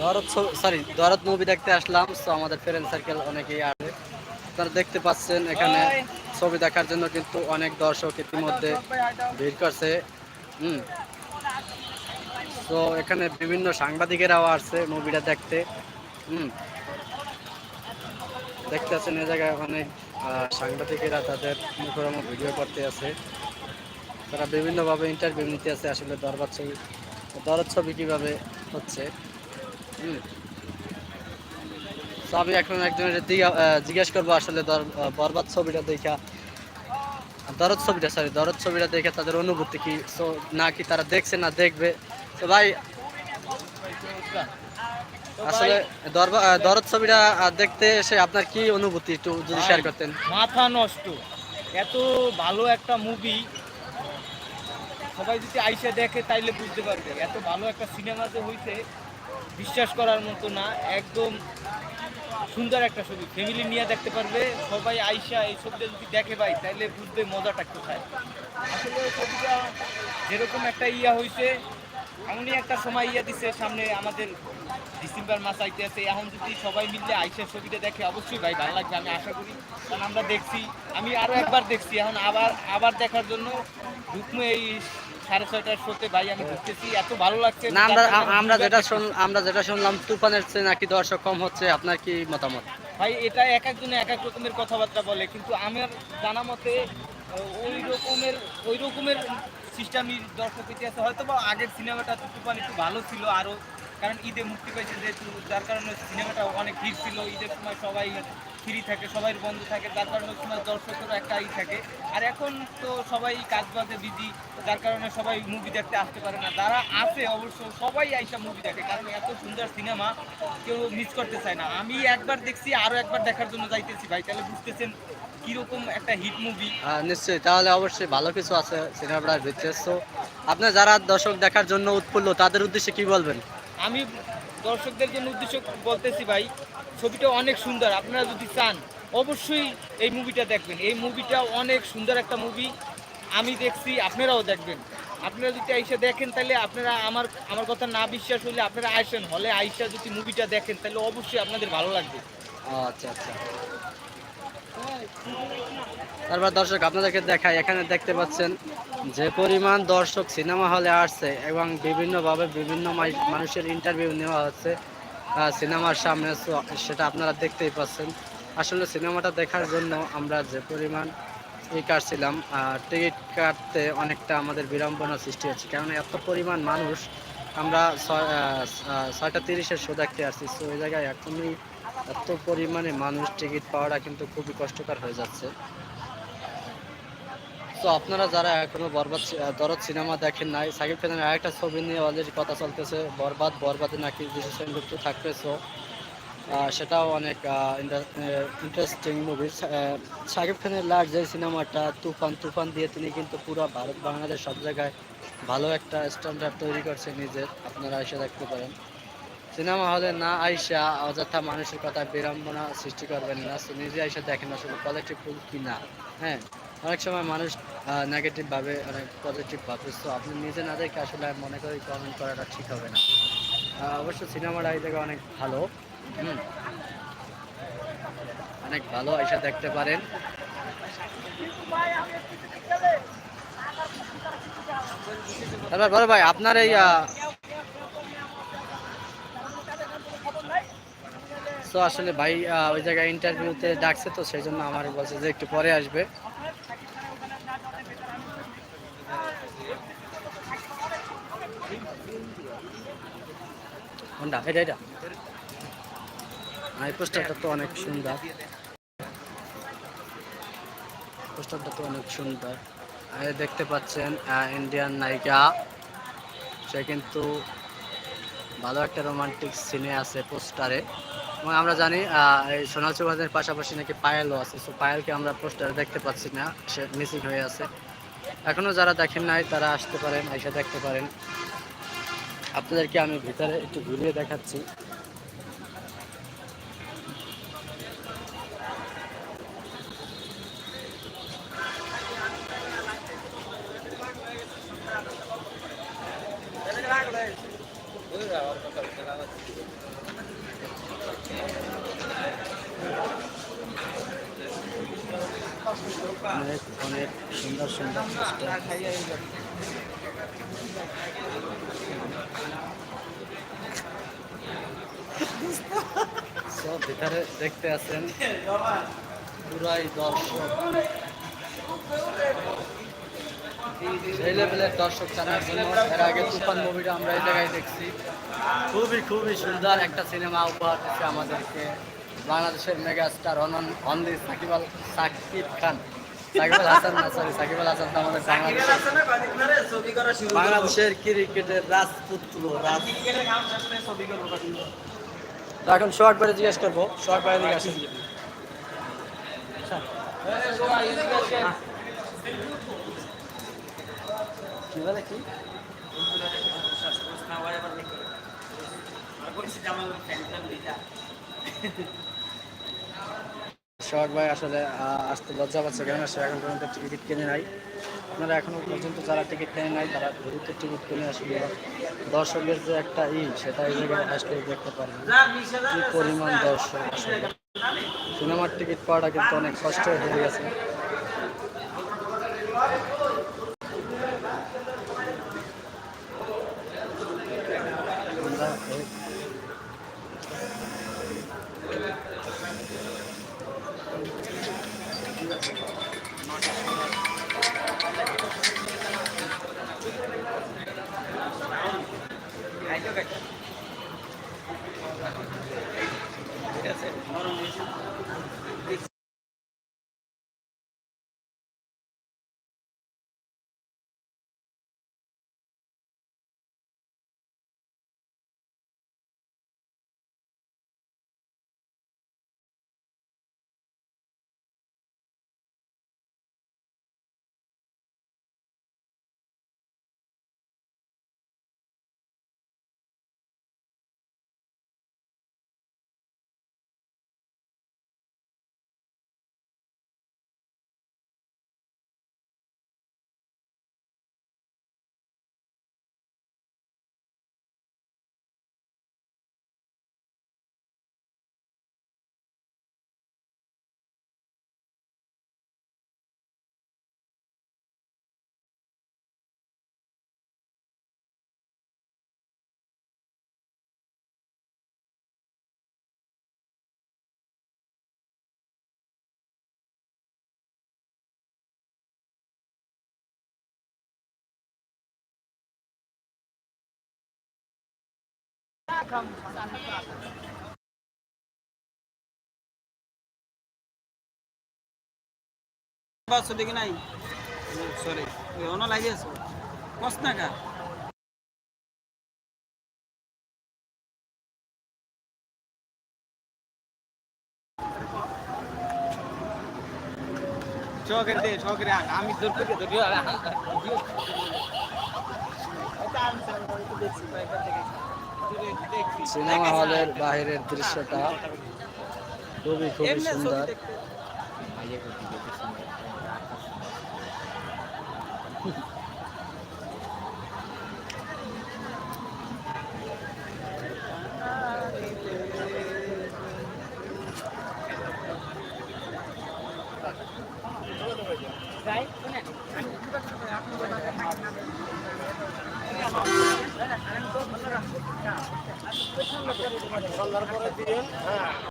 দরদ সরি দরদ মুভি দেখতে আসলাম তো আমাদের ফ্রেন্ড সার্কেল অনেকেই আছে। আপনারা দেখতে পাচ্ছেন এখানে ছবি দেখার জন্য কিন্তু অনেক দর্শক ইতিমধ্যে ভিড় করছে। হুম। তো এখানে বিভিন্ন সাংবাদিকেরাও আসছে মুভিটা দেখতে। হুম। দেখতে আছেন এ জায়গায় অনেক সাংবাদিকেরা তাদের মুখরম ভিডিও করতে আছে। তারা বিভিন্নভাবে ইন্টারভিউ নিতে আছে আসলে দরবার ছবি। দরদ ছবি কীভাবে হচ্ছে? হুম। তো আমি এখন একজনের জিজ্ঞেস করব আসলে বরবাদ ছবিটা দেখা দরদ ছবিটা সরি দরদ ছবিটা দেখে তাদের অনুভূতি কি? সো নাকি তারা দেখছে না দেখবে? তো ভাই আসলে দরদ ছবিটা দেখতে এসে আপনার কি অনুভূতি একটু যদি শেয়ার করতেন? মাথা নষ্ট। এত ভালো একটা মুভি সবাই যদি আইসা দেখে তাইলে বুঝতে পারবে। এত ভালো একটা সিনেমা যে হইছে, বিশ্বাস করার মতো না, একদম সুন্দর একটা ছবি। ফ্যামিলি নিয়ে দেখতে পারবে, সবাই আইসা এই ছবিটা যদি দেখে ভাই, তাইলে বুঝবে মজাটা কোথায়। আসলে ছবিটা যেরকম একটা ইয়া হইছে, এমনই একটা সময় ইয়া দিছে সামনে আমাদের ডিসেম্বর মাস আইতে আছে এখন যদি সবাই মিলে আইসা ছবিটা দেখে, অবশ্যই ভাই ভালো লাগবে, আমি আশা করি। কারণ আমরা দেখছি, আমি আরও একবার দেখছি, এখন আবার আবার দেখার জন্য ঢুকমে এই সাড়ে ছয়টার শোতে ভাই আমি ঢুকতেছি এত ভালো লাগছে না আমরা আমরা যেটা। শুন আমরা যেটা শুনলাম তুফানের চেয়ে নাকি দর্শক কম হচ্ছে আপনার কি মতামত ভাই এটা এক একজনে এক এক রকমের কথাবার্তা বলে কিন্তু আমার জানা মতে ওই রকমের ওই রকমের সিস্টেমই দর্শক ইতিহাসে হয়তো বা আগের সিনেমাটা তুফান একটু ভালো ছিল আরও কারণ ঈদে মুক্তি পাইছে যেহেতু যার কারণে সিনেমাটা অনেক ভিড় ছিল ঈদের সময় সবাই ফ্রি থাকে, সবাই বন্ধ থাকে, যার কারণে সময় দর্শকেরও একটা ই থাকে। আর এখন তো সবাই কাজ বাজে বিজি যার কারণে সবাই মুভি দেখতে আসতে পারে না। যারা আসে অবশ্য, সবাই আইসা মুভি দেখে, কারণ এত সুন্দর সিনেমা কেউ মিস করতে চায় না। আমি একবার দেখছি, আরও একবার দেখার জন্য যাইতেছি ভাই। তাহলে বুঝতেছেন কীরকম একটা হিট মুভি নিশ্চয়ই। তাহলে অবশ্যই ভালো কিছু আছে সিনেমাটার ভিতরে। তো আপনার যারা দর্শক দেখার জন্য উৎফুল্ল, তাদের উদ্দেশ্যে কি বলবেন? আমি দর্শকদের জন্য উদ্দেশ্য বলতেছি ভাই, ছবিটা অনেক সুন্দর, আপনারা যদি চান, অবশ্যই এই মুভিটা দেখবেন। এই মুভিটা অনেক সুন্দর একটা মুভি আমি দেখছি, আপনারাও দেখবেন। আপনারা যদি আইসা দেখেন, তাহলে আপনারা আমার আমার কথা না বিশ্বাস হলে আপনারা আইসেন হলে আইসা যদি মুভিটা দেখেন, তাহলে অবশ্যই আপনাদের ভালো লাগবে। আচ্ছা আচ্ছা। তারপর দর্শক, আপনাদেরকে দেখাই, এখানে দেখতে পাচ্ছেন যে পরিমাণ দর্শক সিনেমা হলে আসছে এবং বিভিন্নভাবে বিভিন্ন মানুষের ইন্টারভিউ নেওয়া হচ্ছে সিনেমার সামনে সেটা আপনারা দেখতেই পাচ্ছেন। আসলে সিনেমাটা দেখার জন্য আমরা যে পরিমাণ ই কাটছিলাম টিকিট কাটতে অনেকটা আমাদের বিড়ম্বনা সৃষ্টি হচ্ছে। কারণ এত পরিমাণ মানুষ, আমরা ছয়টা তিরিশের শো দেখতে আসছি তো ওই জায়গায় এখনই এত পরিমাণে মানুষ টিকিট পাওয়াটা কিন্তু খুবই কষ্টকর হয়ে যাচ্ছে। তো আপনারা যারা এখনও বরবাদ দরদ সিনেমা দেখেন নাই সাকিব খানের আরেকটা ছবি নিয়ে অলরেডি কথা চলতেছে বরবাদ বরবাদে নাকি বিশেষ যুক্ত থাকবে আহ, সেটাও অনেক ইন্টারেস্টিং মুভি সাকিব খানের লাস্ট যে সিনেমাটা তুফান তুফান দিয়ে তিনি কিন্তু পুরো ভারত বাংলাদেশ সব জায়গায় ভালো একটা স্ট্যান্ডার্ড তৈরি করছে নিজের। আপনারা এসে দেখতে পারেন। সিনেমা হলে না আইসা অযথা মানুষের কথা বিড়ম্বনা সৃষ্টি করবেন না। নিজে আইসা দেখেন আসলে কোয়ালিটি ফুল কি না হ্যাঁ। অনেক সময় মানুষ নেগেটিভ ভাবে, অনেক পজিটিভ ভাবে তো আপনি নিজে না দেখে আসলে আমি মনে করি কমেন্ট করাটা ঠিক হবে না। অবশ্য সিনেমাটা এই জায়গায় অনেক ভালো অনেক ভালো আইসা দেখতে পারেন। তারপর বড় ভাই, আপনার এই তো আসলে ভাই ওই জায়গায় ইন্টারভিউতে ডাকছে তো, সেই জন্য আমার বলছে যে একটু পরে আসবে। কোনটা এটা। এটা এই পোস্টারটা তো অনেক সুন্দর। পোস্টারটা তো অনেক সুন্দর। দেখতে পাচ্ছেন ইন্ডিয়ান নায়িকা। সে কিন্তু ভালো একটা রোমান্টিক সিনে আছে পোস্টারে এবং আমরা জানি এই সোনাল চৌহানের পাশাপাশি নাকি পায়েলও আছে। সো পায়েলকে আমরা পোস্টারে দেখতে পাচ্ছি না। সে মিসিং হয়ে আছে। এখনও যারা দেখেন নাই, তারা আসতে পারেন, এসে দেখতে পারেন। আপনাদেরকে আমি ভিতরে একটু ঘুরিয়ে দেখাচ্ছি। অনেক অনেক সুন্দর সুন্দর ভিতরে দেখতে আছেন পুরাই দর্শক। সেই লেভেলের দর্শক জানার জন্য এর আগে তুফান মুভিটা আমরা এই জায়গায় দেখছি। খুবই খুবই সুন্দর। একটা সিনেমা উপহার দিচ্ছে আমাদেরকে। বাংলাদেশের মেগা স্টার অনন অনলি সাকিব আল সাকিব খান। সাকিব আল হাসান না সরি সাকিব আল হাসান তো আমাদের বাংলাদেশের বাংলাদেশের ক্রিকেটের রাজপুত্র রাজ তো এখন শর্ট বাইরে জিজ্ঞেস করব। শর্ট বাইরে দিকে আসেন। কি বলে কি? শর্ট ভাই আসলে আসতে লজ্জা পাচ্ছে কেন সে এখন পর্যন্ত টিকিট কিনে নাই। আপনারা এখনও পর্যন্ত যারা টিকিট কিনে নাই, তারা দ্রুত টিকিট কিনে আসলে দর্শকের যে একটা ই, সেটা এই জায়গায় আসলে দেখতে পারবেন। কি পরিমাণ দর্শক আসলে। সিনেমার টিকিট পাওয়াটা কিন্তু অনেক কষ্ট হয়ে গেছে। আমরা বাস দেখি নাই সরি অন লাগি আছে কস না কা চকের দে চকের আমি দূর সিনেমা হলের বাহিরের দৃশ্যটা খুবই খুবই সুন্দর।